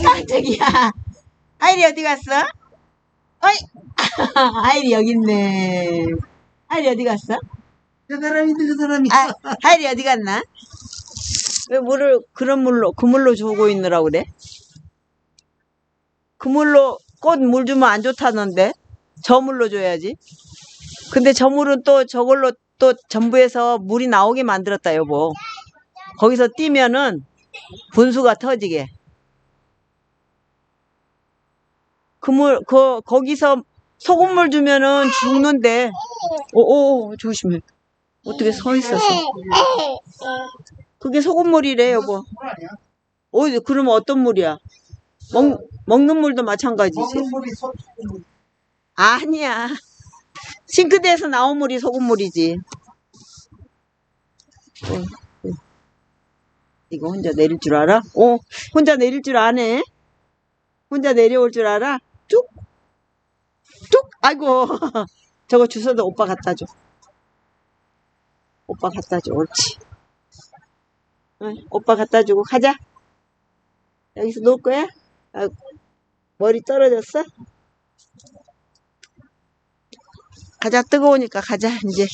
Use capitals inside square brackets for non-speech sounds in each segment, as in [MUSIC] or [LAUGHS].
깜짝이야. 하일이 어디 갔어? 어이, [LAUGHS] 하일이 여기 있네. 하일이 어디 갔어? 저 사람인데 저 사람이. 아, 하일이 어디 갔나? 왜 물을 그런 물로 그 물로 주고 있느라 그래? 그 물로 꽃 물 주면 안 좋다는데 저 물로 줘야지. 근데 저 물은 또 저걸로 또 전부에서 물이 나오게 만들었다 여보. 거기서 뛰면은 분수가 터지게. 그 물, 그, 거기서 소금물 주면은 죽는데. 오, 오, 조심해. 어떻게 서 있어서. 그게 소금물이래, 여보. 어, 그러면 어떤 물이야? 먹, 먹는 물도 마찬가지지. 아니야. 싱크대에서 나온 물이 소금물이지. 어, 어. 이거 혼자 내릴 줄 알아? 어, 혼자 내릴 줄 아네? 혼자 내려올 줄 알아? 쭉! 쭉! 아이고. [LAUGHS] 저거 주워도 오빠 갖다 줘. 오빠 갖다 줘. 옳지. 응, 오빠 갖다 주고 가자. 여기서 놀 거야? 아, 머리 떨어졌어? 가자 뜨거우니까 가자 이제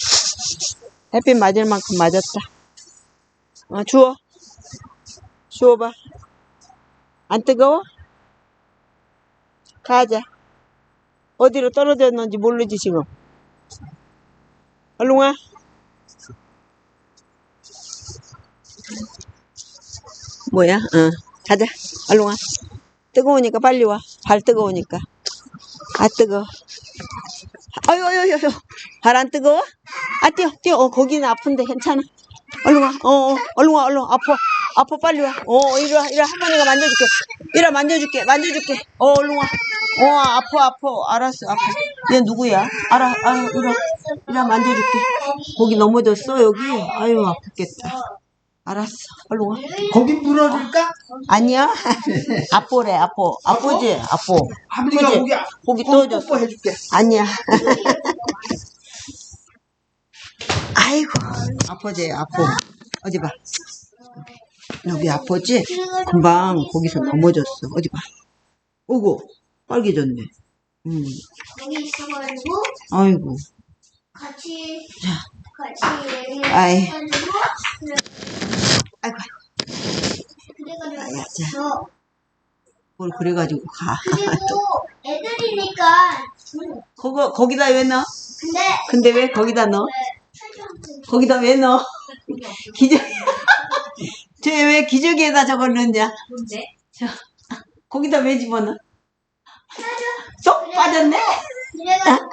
햇빛 맞을 만큼 맞았다 어 주워 주워봐 안 뜨거워? 가자 어디로 떨어졌는지 모르지 지금 얼른 와 뭐야? 어 가자 얼른 와 뜨거우니까 빨리 와발 뜨거우니까 아 뜨거 아유, 아유, 아유. 발 안 뜨거워? 아, 뛰어, 뛰어. 어, 거기는 아픈데 괜찮아. 얼른 와. 어, 어, 얼른 와, 얼른 와. 아파. 아파, 빨리 와. 어, 이리 와, 이리 와. 할머니가 만져줄게. 이리 와, 만져줄게. 만져줄게. 어, 얼른 와. 어, 아파, 아파. 알았어, 아파. 얘 누구야? 알아, 알아, 이리 와. 이리 와, 만져줄게. 거기 넘어졌어, 여기? 아유, 아프겠다. 알았어. 얼른 와. 거기 물어줄까? 아니야. 아뽀래, 아뽀. 아뽀지? 아뽀. 아버지가 그지? 거기 고기 뽀- 떠줬어. 뽀뽀해줄게. 아니야. [LAUGHS] 아이고, 아프지, 아파. 어디 봐. 여기 아프지? 금방 거기서 넘어졌어. 어디 봐. 오고, 빨개졌네. 음, 여기 있어가지고 아이고. 같이 자, 같이 얘기를 아이. 해가지고 그래- 아이고, 그래가지고 자. 저뭘 그래가지고 가. 그리고 애들이니까 음, 그거, 거기다 왜 넣어? 근데 근데 왜 거기다 넣어? 거기다 왜 넣어? 기저귀. [LAUGHS] 쟤왜 기저귀에다 저걸 넣냐? 뭔데? 거기다 왜 집어넣어? 쏙 빠졌네? 그래가지고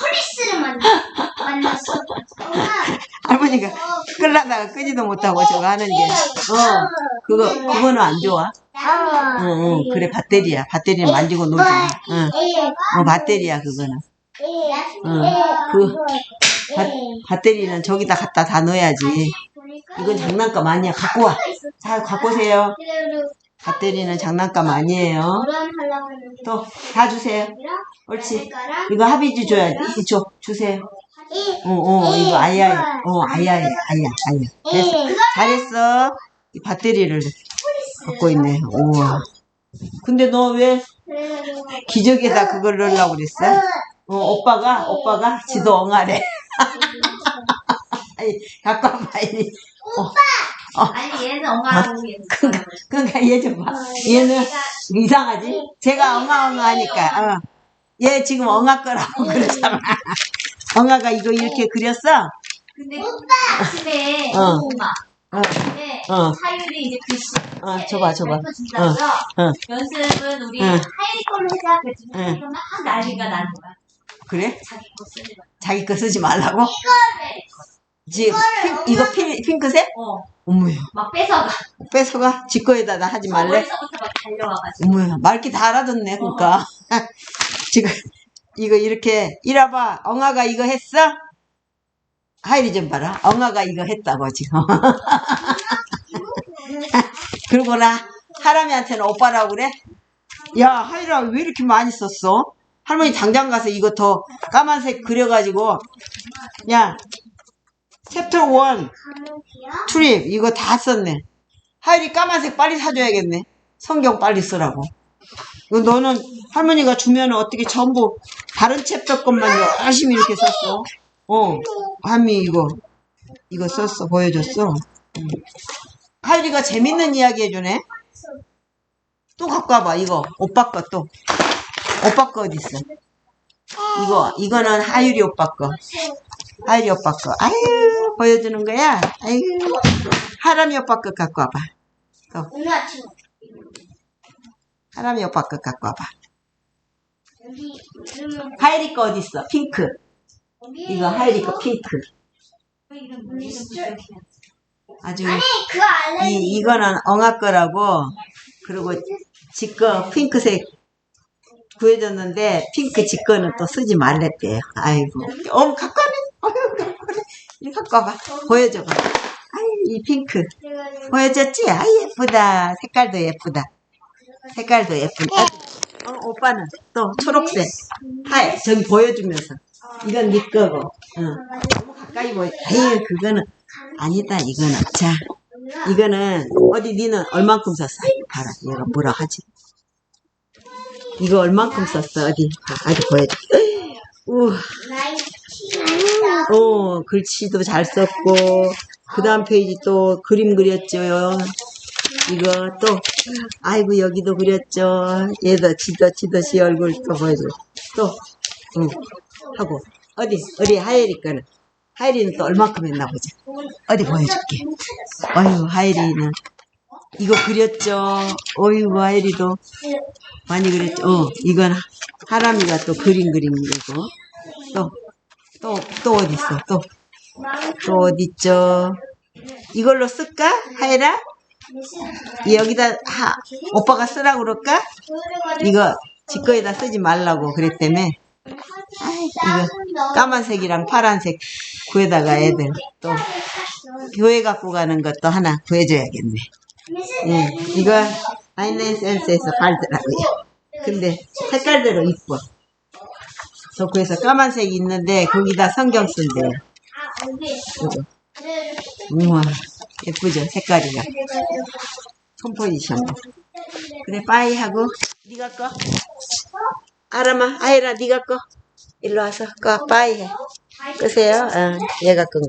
폴리스를 만 만났어. 엄마 할머니가 끌라다가 끄지도 못하고 저거 하는 게. 어, 그거, 그거는 안 좋아. 응, 응, 그래, 배터리야. 배터리는 만지고 놀지 마. 응, 어, 배터리야, 그거는. 응, 그, 배, 배터리는 저기다 갖다 다 넣어야지. 이건 장난감 아니야. 갖고 와. 자, 갖고 오세요. 배터리는 장난감 아니에요. 또, 다 주세요. 옳지. 이거 합의지 줘야지. 이 줘, 주세요. 어, 어, 이거 아야, 어, 아야, 아야, 아야. 됐어. 잘했어. 이 배터리를 갖고 있네. 우와. 근데 너 왜 기저귀에다 그걸 넣으려고 그랬어? 어, 오빠가, 오빠가 지도 엉아래. [LAUGHS] 갖고 와봐, 이 리. 아니 얘는 엉아하고 얘는 그러니까, 그러니까 얘 좀 봐. 얘는 이상하지? 제가 엉아엉아하니까, 어. 얘 지금 엉아 거라고 그러잖아. [LAUGHS] 엉아가 이거 이렇게 그렸어? 근데 아침에 어. 엄마 어, 아침에 어. 사유리 이제 글씨 어, 줘봐, 줘봐. 준다서 어. 연습은 우리 응. 하이리 걸로 해자 그랬더니 응. 하이리가 막 난리가 나는 거야 그래? 자기 거 쓰지 마 자기 거 쓰지 말라고? 이거를 지금 핑, 이거 핑, 핑크색? 어막 어머야. 뺏어가 뺏어가? 지 거에다 나 하지 말래? 머리서부터 막 달려와가지고 어머야. 말기 다 알아듣네, 그니까. [LAUGHS] 지금, 이거 이렇게, 이라봐. 엉아가 이거 했어? 하이리 좀 봐라. 엉아가 이거 했다고, 지금. 그러고 나, 사람이한테는 오빠라고 그래? 야, 하이라 왜 이렇게 많이 썼어? 할머니 당장 가서 이거 더 까만색 그려가지고, 야, 챕터 1, 가는 비야 트립, 이거 다 썼네. 하이리 까만색 빨리 사줘야겠네. 성경 빨리 쓰라고. 너는 할머니가 주면 어떻게 전부 다른 챕터 것만 열심히 이렇게 썼어. 어, 한미 이거 이거 썼어 보여줬어. 응. 하율이가 재밌는 이야기 해주네. 또 갖고 와봐 이거 오빠 거 또. 오빠 거 어디 있어? 이거 이거는 하율이 오빠 거. 하율이 오빠 거. 아유 보여주는 거야. 아유 하람이 오빠 거 갖고 와봐. 오늘 아침 하람이 오빠 거 갖고 와봐. 하율이 거 어디 있어? 핑크. 이거 하율이 거 핑크. 아주 아니 그 안에 이 이거는 엉아 거라고 그리고 지거 핑크색 구해줬는데 핑크 지 거는 또 쓰지 말랬대요. 아이고 어머 갖고. [LAUGHS] 이거 갖고 와봐. 보여줘봐. 아이 이 핑크 보여줬지? 아 예쁘다. 색깔도 예쁘다. 색깔도 예쁘다. 어, 오빠는 또 초록색. 하얘 저기 보여주면서 이건 네 거고. 응. 너무 가까이 보여. 에이 그거는 아니다 이거는 자 이거는 어디 니는 얼만큼 썼어? 봐라 얘가 뭐라 하지? 이거 얼만큼 썼어 어디 봐, 어디 보여줘. 우와 어, 글씨도 잘 썼고, 그 다음 페이지 또 그림 그렸죠. 이거 또, 아이고, 여기도 그렸죠. 얘도 지도, 지도시 얼굴 또 보여줘. 또, 응, 하고. 어디, 어디, 하예리 거는. 하예리는 또 얼마큼 했나 보자. 어디 보여줄게. 어휴, 하예리는. 이거 그렸죠. 어휴, 하예리도 많이 그렸죠. 어, 이건 하람이가 또 그림 그린 거고. 또, 또, 또 어디 있어? 또, 또 어디 있죠? 이걸로 쓸까? 하예라? 여기다 하, 오빠가 쓰라고 그럴까? 이거 지거에다 쓰지 말라고 그랬다며. 이거 까만색이랑 파란색 구에다가 애들 또 교회 갖고 가는 것도 하나 구해줘야겠네. 예, 이거 아이랜 센스에서 팔더라고요. 근데 색깔대로 이뻐. 저 구에서 까만색이 있는데 거기다 성경 쓴대요. 그래 우와 예쁘죠 색깔이가. 컴포지션. 그래 빠이 하고 네가 꺼. 아람아 아이라 네가 꺼. 일로 와서 꺼 빠이 해. 끄세요. 어, 얘가 끈 거.